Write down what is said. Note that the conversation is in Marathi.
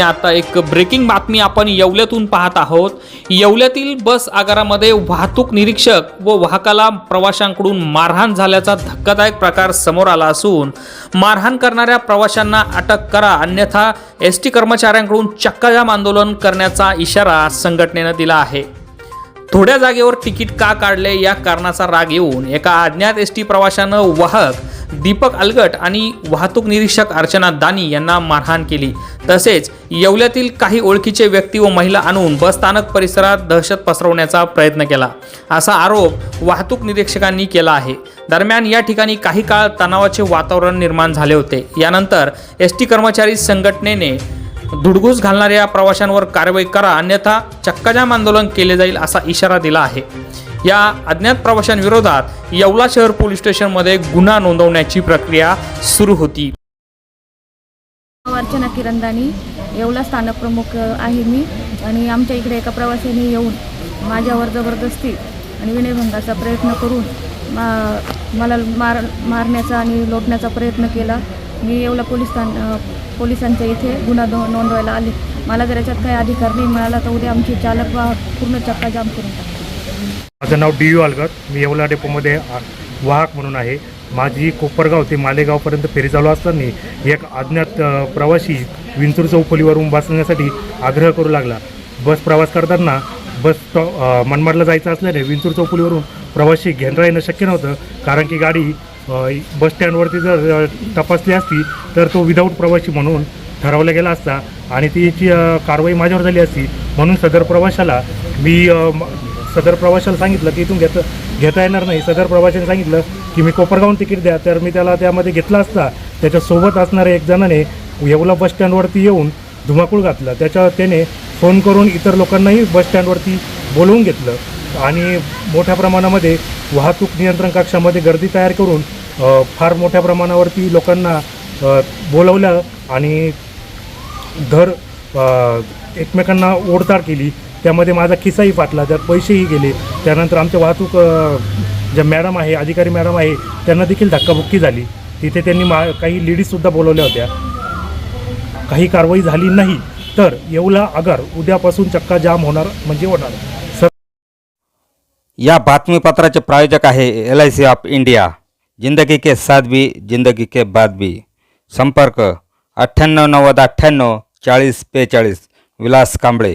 आणि आता एक ब्रेकिंग बातमी आपण येवल्यातून पाहत आहोत. येवल्यातील बस आगारामध्ये वाहतूक निरीक्षक व वाहकाला प्रवाशांकडून मारहाण झाल्याचा धक्कादायक प्रकार समोर आला असून मारहाण करणाऱ्या प्रवाशांना अटक करा अन्यथा एस टी कर्मचाऱ्यांकडून चक्काजाम आंदोलन करण्याचा इशारा संघटनेनं दिला आहे. थोड्या जागेवर तिकीट का काढले या कारणाचा राग येऊन एका अज्ञात एस टी प्रवाशानं वाहक दीपक अलगट आणि वाहतूक निरीक्षक अर्चना दानी यांना मारहाण केली. तसेच येवल्यातील काही ओळखीचे व्यक्ती व महिला आणून बस स्थानक परिसरात दहशत पसरवण्याचा प्रयत्न केला. असा आरोप वाहतूक निरीक्षकांनी केला आहे. दरम्यान या ठिकाणी काही काळ तणावाचे वातावरण निर्माण झाले होते. यानंतर एस टी कर्मचारी संघटनेने धुडगूस घालणाऱ्या प्रवाशांवर कारवाई करा अन्यथा चक्काजाम आंदोलन केले जाईल असा इशारा दिला आहे. या अज्ञात प्रवाशांविरोधात येवला शहर पोलीस स्टेशनमध्ये गुन्हा नोंदवण्याची प्रक्रिया सुरू होती. अर्चना किरणदानी येवला स्थानक प्रमुख आहे मी आणि आमच्या इकडे एका प्रवाशाने येऊन माझ्यावर जबरदस्ती आणि विनयभंगाचा प्रयत्न करून मा मला मार मारण्याचा आणि लोटण्याचा प्रयत्न केला. मी येवला पोलीस स्थान पोलिसांच्या इथे गुन्हा नोंदवायला आले. मला जर याच्यात काही अधिकार नाही मिळाला तर उद्या आमची चालक वाहक पूर्ण चक्काजाम करून टाकते माझं नाव डी यू अलगत. मी येवला डेपोमध्ये वाहक म्हणून आहे. माझी कोपरगाव ते मालेगावपर्यंत फेरी चालू असताना एक अज्ञात प्रवासी विंचूर चौफुलीवरून बसण्यासाठी आग्रह करू लागला. बस प्रवास करताना बस स्टॉ मनमाडला जायचं असल्याने विंचूर चौफुलीवरून प्रवासी घेणं येणं शक्य नव्हतं कारण की गाडी बस स्टँडवरती जर तपासली असती तर तो विदाऊट प्रवासी म्हणून ठरवला गेला असता. आणि तिची कारवाई माझ्यावर झाली असती म्हणून सदर प्रवाशाला मी सदर प्रवाशाला सांगितलं की इथून घेत घेता येणार नाही. सदर प्रवाशाने सांगितलं की मी कोपरगावून तिकीट द्या तर मी त्याला त्यामध्ये घेतला असता. त्याच्यासोबत असणाऱ्या एक जणाने येवला बस स्टँडवरती येऊन धुमाकूळ घातला. त्याच्या त्याने फोन करून इतर लोकांनाही बस स्टँडवरती बोलवून घेतलं. आणि मोठ्या प्रमाणामध्ये वाहतूक नियंत्रण कक्षामध्ये गर्दी तयार करून फार मोठ्या प्रमाणावरती लोकांना बोलवलं आणि धर एकमेकांना ओढताड केली. त्यामध्ये माझा खिस्साही फाटला त्यात पैसेही गेले. त्यानंतर आमच्या वाहतूक ज्या मॅडम आहे अधिकारी मॅडम आहे त्यांना देखील धक्काबुक्की झाली. तिथे त्यांनी मा काही लेडीजसुद्धा बोलवल्या होत्या. काही कारवाई झाली नाही. तर येवला अगर उद्यापासून चक्का जाम होणार म्हणजे होणार. सर या बातमीपत्राचे प्रायोजक आहे L I C of India. जिंदगी के साथ भी जिंदगी के बाद भी संपर्क अठ्ठ्याण्णव नव्वद अठ्ठ्याण्णव चाळीस बेचाळीस. विलास कांबळे.